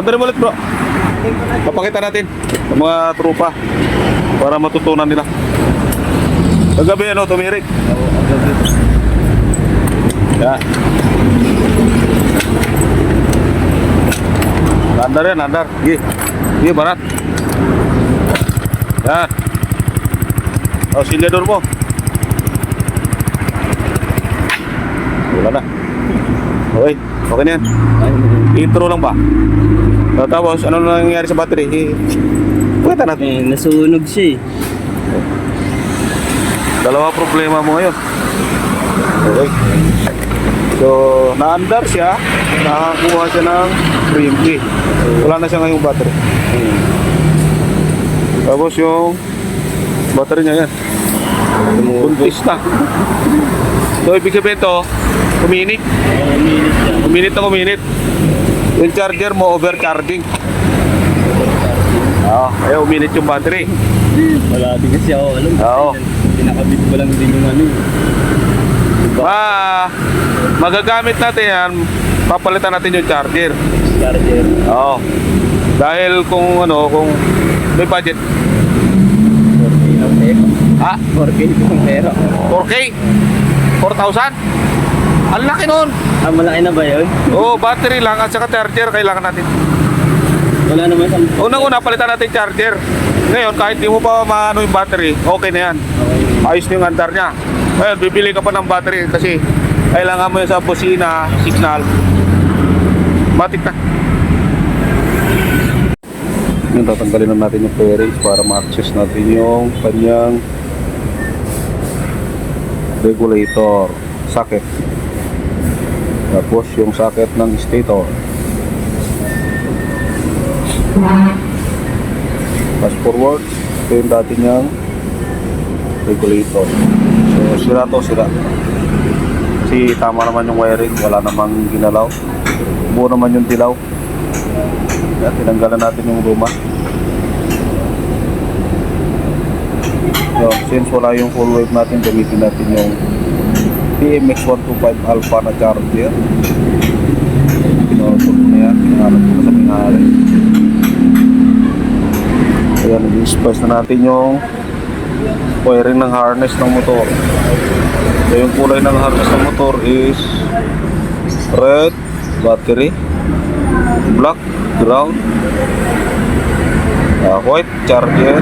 Mandali mo ulit bro. Papakita natin sa mga trupa para matutunan nila. Kagabi ano, tumirik. Yan. Andar yan, andar. Gih. Gih, barat. Yan. Oh, silyador mo. Wala na. Okay, okay na yan. Intro lang ba? So, tapos, ano na nangyayari sa battery? Eh, Pwede natin. Eh, nasunog siya eh. Dalawa problema mo ngayon. Okay. So, naandar siya, nakakuha siya ng preempty. Wala na siya ngayong battery. Tapos yung battery niya yan. Buntis na. So, ibig sabihin to. Uh, minute siya. Kuminit na kuminit. Yung charger mo, overcharging. Oo, oh, ayaw uminit yung battery. Wala din kasi ako alam. Oo. Pinakabit ko lang din yung ano eh. Ma, magagamit natin yan, papalitan natin yung charger. Charger. Oo. Dahil kung ano, kung may budget. 4K lang pero. Ha? 4K lang pero. 4K? 4,000? Ang laki nun. Ah, malaki na ba yun? Oo, battery lang at saka charger kailangan natin. Wala naman sa... Unang-una, palitan natin charger. Ngayon, kahit di mo pa maano yung battery, okay na yan. Okay. Ayos na yung andar niya. Ngayon, bibili ka pa ng battery kasi kailangan mo yun sa busina, signal. Matik na. Yung tatanggalin na natin yung fairings para ma-access natin yung kanyang regulator, socket. Tapos yung socket ng stator. Fast forward, ito yung dati niyang regulator. So, sira to, sira. Kasi tama naman yung wiring, wala namang ginalaw. Buo naman yung dilaw. Yan, tinanggalan natin yung luma. So, since wala yung full wave natin, gamitin natin yung PMX125 Alpha na charger. So, ito na yan. Hanap ko sa pinahari. Ayan, nag-spice na natin yung wiring ng harness ng motor. So yung kulay ng harness ng motor is red, battery, black, ground, uh, white, charger,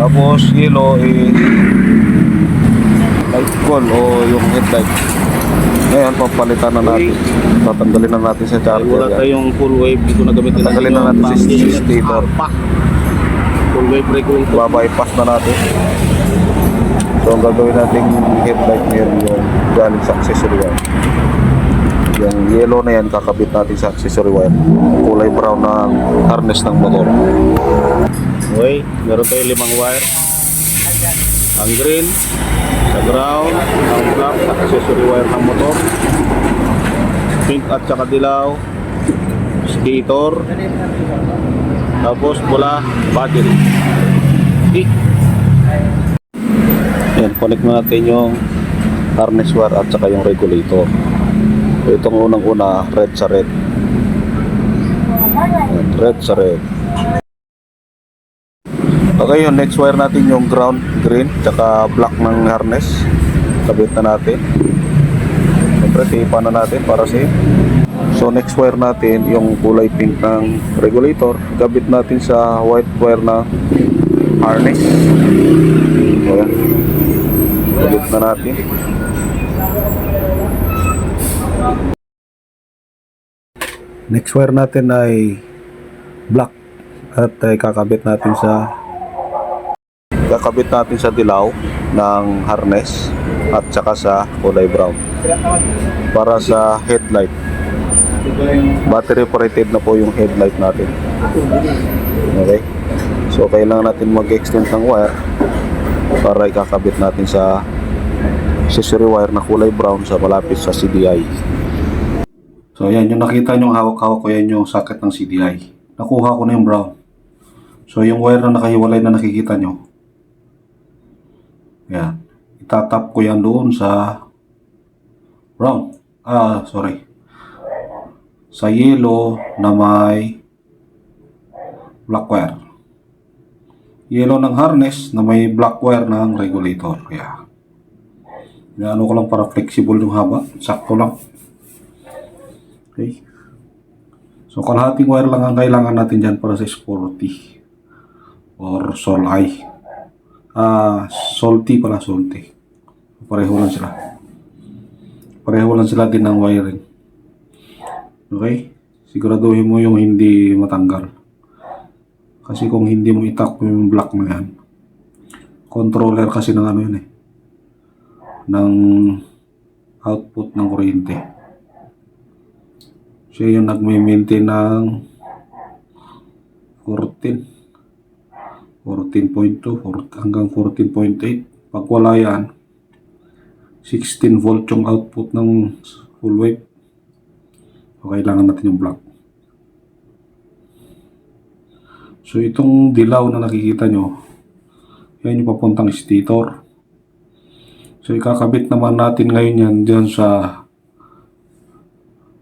tapos yellow is call o yung headlight. Ngayon, papalitan na natin. Tatanggalin na natin sa charger. Wala yan. tayong full wave. Dito na gamitin Tatanggalin na natin si si stator. Full wave regulator. Babypass na natin. So, ang gagawin nating headlight ngayon yung galing sa accessory wire. Yung yellow na yan, kakabit natin sa accessory wire. Kulay brown na harness ng motor. Okay, meron tayo limang wire. Ang green, sa ground, ang black, accessory wire ng motor. Pink at saka dilaw, stator, tapos pula, battery. Okay. Yan, connect na natin yung harness wire at saka yung regulator. Itong unang-una, red sa red. Red sa red. Okay, yung next wire natin yung ground green tsaka black ng harness. Kabit na natin. Siyempre, tipa na natin para safe. So next wire natin yung kulay pink ng regulator. Kabit natin sa white wire na harness. Ayan. Kabit na natin. Next wire natin ay black at ay kakabit natin sa kakabit natin sa dilaw ng harness at saka sa kulay brown para sa headlight. Battery operated na po yung headlight natin. Okay? So kailangan natin mag-extend ng wire para ikakabit natin sa accessory wire na kulay brown sa malapit sa CDI so yan yung nakita nyo hawak-hawak ko yan yung socket ng CDI nakuha ko na yung brown. So yung wire na nakahiwalay na nakikita nyo yan itatap ko yan doon sa brown ah sorry sa yellow na may black wire. Yellow ng harness na may black wire ng regulator. Yeah. Ano ko lang para flexible yung haba. Sakto lang. Okay. So, kalahating wire lang ang kailangan natin dyan para sa sporty. Or sol I. Ah, salty pala, salty. Pareho lang sila. Pareho lang sila din ng wiring. Okay? Siguraduhin mo yung hindi matanggal. Kasi kung hindi mo itak yung block na yan, controller kasi ng ano yun eh, ng output ng kuryente. Siya yung nagme-maintain ng 14 14.2 4 hanggang 14.8 pag wala yan 16 volt yung output ng full wave. So kailangan natin yung block. So itong dilaw na nakikita nyo yan yung papuntang stator. So ikakabit naman natin ngayon yan dyan sa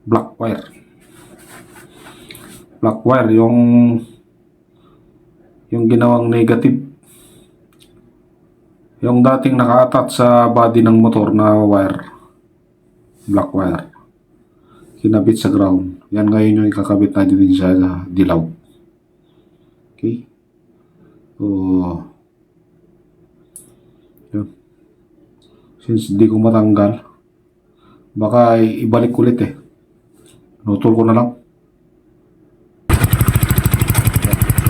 black wire. Black wire yung yung ginawang negative. Yung dating naka-attach sa body ng motor na wire. Black wire. Kinabit sa ground. Yan ngayon yung ikakabit natin din sa dilaw. Okay? So yun. Since di ko matanggal baka ibalik ulit eh. Nutol ko na lang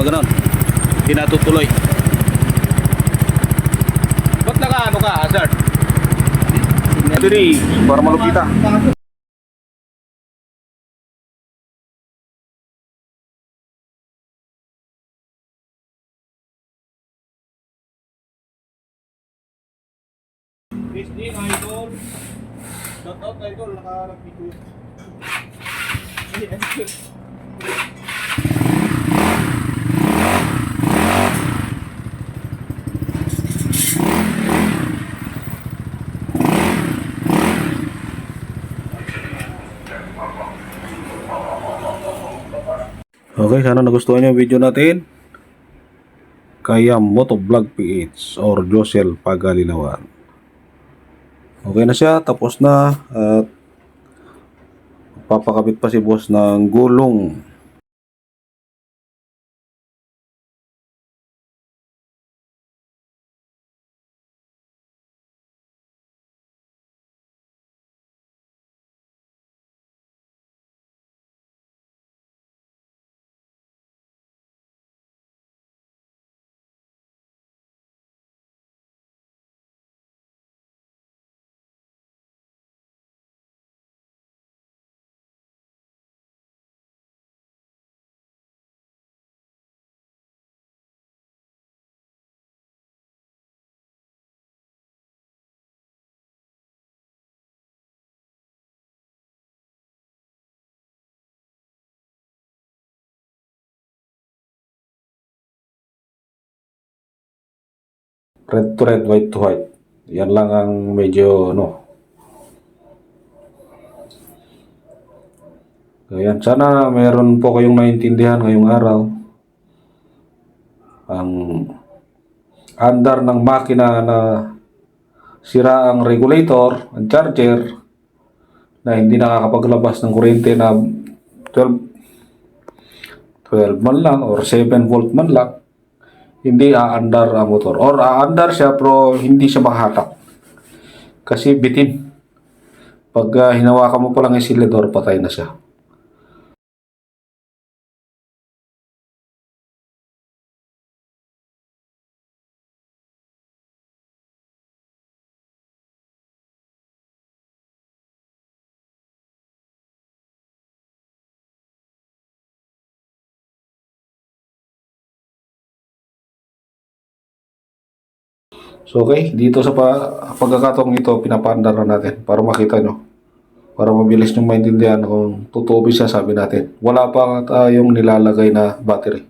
mga ganon. Hindi natutuloy. Ba't naka ano ka, hazard? Diri, para malupita. SD, idol. Shout out, idol. Naka-video. Okay, sana nagustuhan niyo video natin. Kaya Motovlog PH or Josel Pagalinawan. Okay na siya, tapos na at papakabit pa si boss ng gulong red to red, white to white. Yan lang ang medyo ano. Ayan, sana meron po kayong naintindihan ngayong araw. Ang andar ng makina na sira ang regulator, ang charger, na hindi nakakapaglabas ng kuryente na 12 12 man lang or 7 volt man lang hindi aandar ang motor. Or aandar siya pero hindi siya makahatak. Kasi bitin. Pag ah, hinawakan mo pa lang yung silidor, patay na siya. So okay, dito sa pa, pagkakataong ito, pinapaandar na natin para makita nyo. Para mabilis nyo maintindihan kung totoo ba siya sabi natin. Wala pa tayong nilalagay na battery.